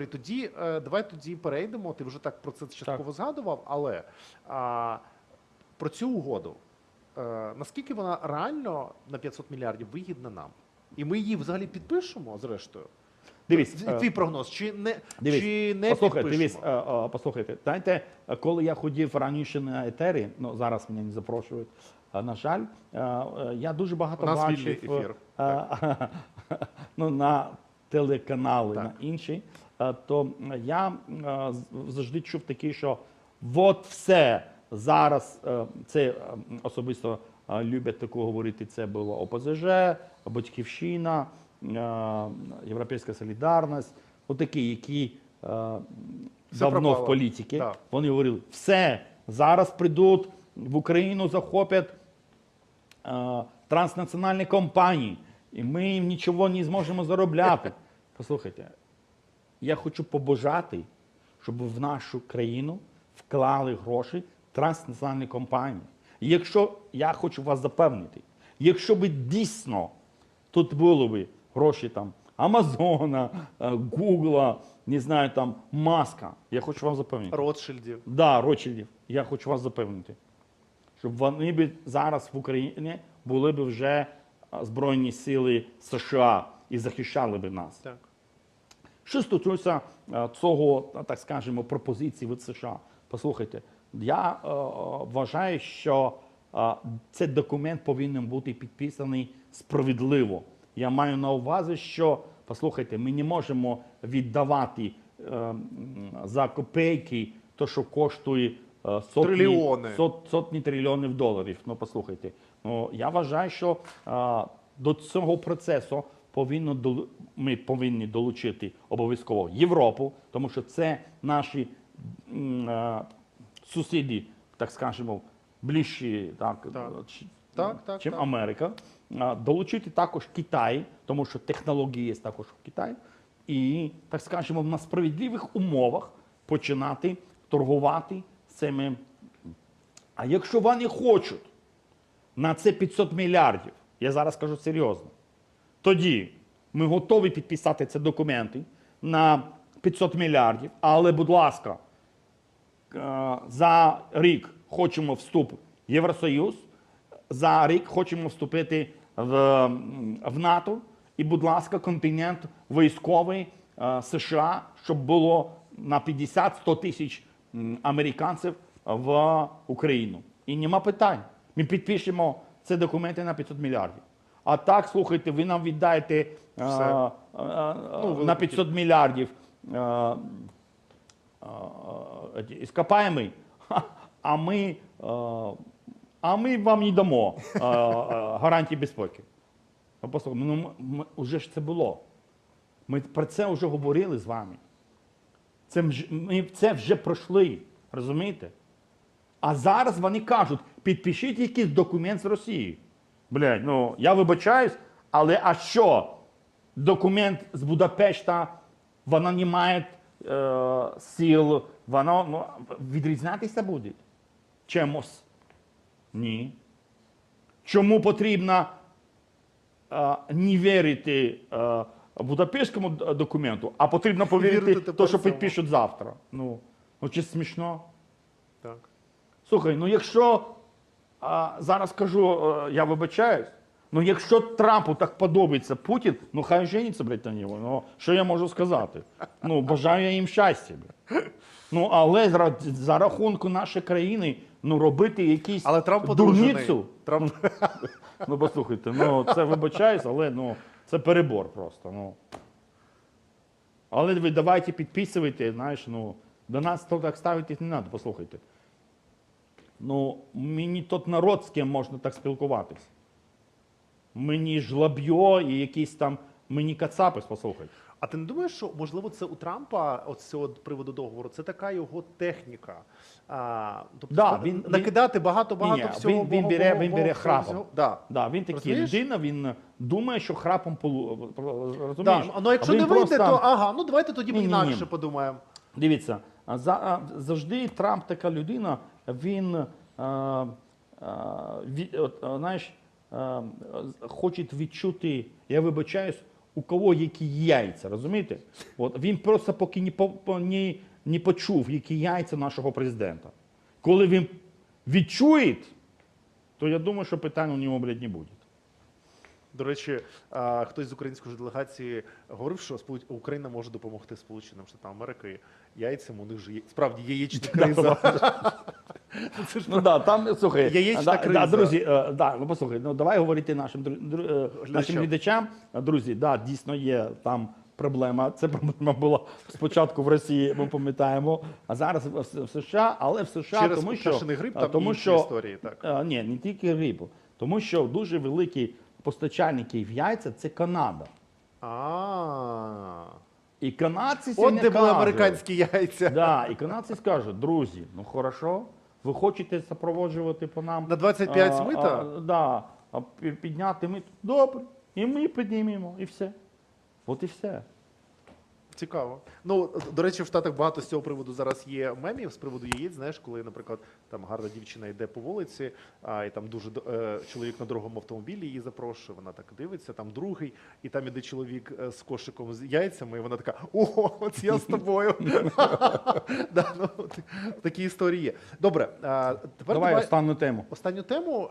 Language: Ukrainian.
Тоді е, давай тоді перейдемо. Ти вже так про це частково згадував, але а, про цю угоду. Е, наскільки вона реально на 500 мільярдів вигідна нам? І ми її взагалі підпишемо, зрештою? Дивись, Твій- е, прогноз, чи не, Дивись, чи не послухайте, підпишемо? дивись, е, послухайте. Знаєте, коли я ходив раніше на етері, ну зараз мене не запрошують, на жаль, я дуже багато У нас бачив ефір. ну, на телеканали, Так. на інші, е, то я е, завжди чув таке, що от все зараз е, це особисто люблять таку говорити. Це було ОПЗЖ, Батьківщина, Європейська солідарність, отакі, які давно пропало. в політиці. Так. Вони говорили, все, зараз прийдуть в Україну, захоплять транснаціональні компанії, і ми їм нічого не зможемо заробляти. Послухайте, я хочу побажати, щоб в нашу країну вклали гроші транснаціональні компанії. І якщо я хочу вас запевнити, якщо би дійсно тут були б гроші там Амазона, е, Гугла, не знаю, там Маска, я хочу вас запевнити. Ротшильдів. Да, Ротшильдів. Я хочу вас запевнити, щоб вони б зараз в Україні були б вже Збройні сили США і захищали б нас. Так. Що стосується е, цього, так скажемо, пропозиції від США, послухайте, я е, е, вважаю, що е, цей документ повинен бути підписаний справедливо. Я маю на увазі, що послухайте, ми не можемо віддавати е, за копейки те, що коштує е, сотні, Трильйони. сот- сотні трильйонів доларів. Ну, послухайте, ну, я вважаю, що е, до цього процесу повинно ми повинні долучити обов'язково Європу, тому що це наші е, сусіди, так скажемо, ближчі, так, Так. Так, так, чим так. Америка. Долучити також Китай, тому що технології є також в Китаї. І, так скажемо, на справедливих умовах починати торгувати цими. А якщо вони хочуть на це 500 мільярдів, я зараз кажу серйозно, тоді ми готові підписати ці документи на 500 мільярдів, але, будь ласка, е, за рік хочемо вступ в Євросоюз, за рік хочемо вступити в, в НАТО, і, будь ласка, контингент військовий е, США, щоб було на 50-100 тисяч американців в Україну. І нема питань. Ми підпишемо ці документи на 500 мільярдів. А так, слухайте, ви нам віддаєте е, е, Ну, на 500 мільярдів е, іскопаємий, а ми, е, а ми вам не дамо е, е, гарантії безпеки. Послухайте, ну, ми, ми, вже ж це було. Ми про це вже говорили з вами. Це, ми це вже пройшли, розумієте? А зараз вони кажуть, підпишіть якийсь документ з Росії. Блядь, ну я вибачаюсь, але а що? Документ з Будапешта, вона не має е, сил, воно ну, відрізнятися буде чимось. Ні. Чому потрібно е, не вірити е, Будапештському документу, а потрібно повірити Вірити те, що підпишуть завтра. Ну, ну чи смішно? Так. Слухай, ну якщо а, зараз кажу, е, я вибачаюсь, ну якщо Трампу так подобається Путін, ну хай жениться, блядь, на нього. Ну що я можу сказати? Ну, бажаю я їм щастя. блядь. Ну, але за, за рахунку нашої країни ну, робити якісь Але Трамп одружений. дурницю. Трамп... Ну, послухайте, ну це вибачаюсь, але ну, це перебор просто. Ну. Але ви давайте підписуйте, знаєш, ну, до нас то так ставитись не треба, послухайте. Ну, мені тот народ, з ким можна так спілкуватись. Мені жлобьо і якісь там мені кацапись, послухайте. А ти не думаєш, що можливо це у Трампа, от з цього приводу договору, це така його техніка. А, тобто Да, він- накидати багато багато всього. він- він бере- він бере храпом. Да. Да, він такий Розумієш? людина, він думає, що храпом полу... Да. Ну, якщо Він не вийде, просто- то ага, ну давайте тоді ми інакше подумаємо. Дивіться, а за, а, завжди Трамп така людина, він від, от, а, знаєш, хоче відчути, я вибачаюсь, у кого які яйця, розумієте? От він просто поки не, не, не почув, які яйця нашого президента. Коли він відчує, то я думаю, що питань у нього, блядь, не буде. До речі, хтось з української делегації говорив, що Україна може допомогти Сполученим Штатам Америки яйцям. У них же є справді яєчна криза. Це ж Ну да, там слухай, Яєчна да. Да, друзі, е, да, ну послухай, ну давай говорити нашим дру- дру- е, нашим глядачам. Друзі, да, дійсно є там проблема. Це проблема була спочатку в Росії, ми пам'ятаємо, а зараз в, в США, але в США Через тому що пташиний грип е, там інші історії, так. е, ні, не тільки рибу, тому що дуже великі постачальники в яйця це Канада. А. І канадці От сьогодні де були кажуть, американські яйця. Да, і канадці скажуть, друзі, ну хорошо, ви хочете супроводжувати по нам На 25 мита? А, да, а підняти мит. Добре. І ми піднімемо, і все. От і все. Цікаво. Ну, до речі, в Штатах багато з цього приводу зараз є мемів з приводу яєць. Знаєш, коли, наприклад, там гарна дівчина йде по вулиці, а, і там дуже е, чоловік на другому автомобілі її запрошує, вона так дивиться, там другий, і там іде чоловік е, з кошиком з яйцями, і вона така: О, от я з тобою. Ну, Такі історії є. Добре, тепер Давай останню тему. останню тему.